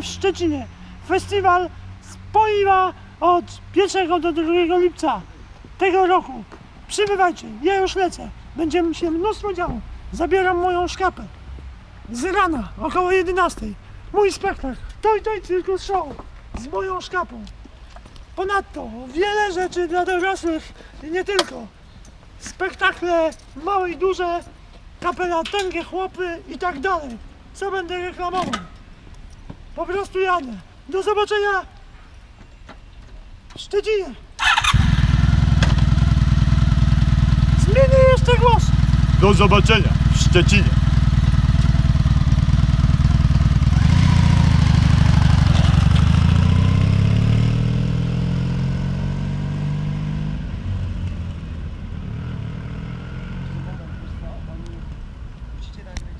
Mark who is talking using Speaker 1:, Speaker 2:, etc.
Speaker 1: w Szczecinie. Festiwal spoiwa od 1 do 2 lipca tego roku. Przybywajcie, ja już lecę. Będzie mi się mnóstwo działo. Zabieram moją szkapę. Z rana, około 11. Mój spektakl, Toj Toj Circus Show z moją szkapą. Ponadto wiele rzeczy dla dorosłych i nie tylko. Spektakle małe i duże, kapela tęgie chłopy i tak dalej. Co będę reklamował? Po prostu jadę. Do zobaczenia w Szczecinie. Zmienię jeszcze głos.
Speaker 2: Do zobaczenia w Szczecinie.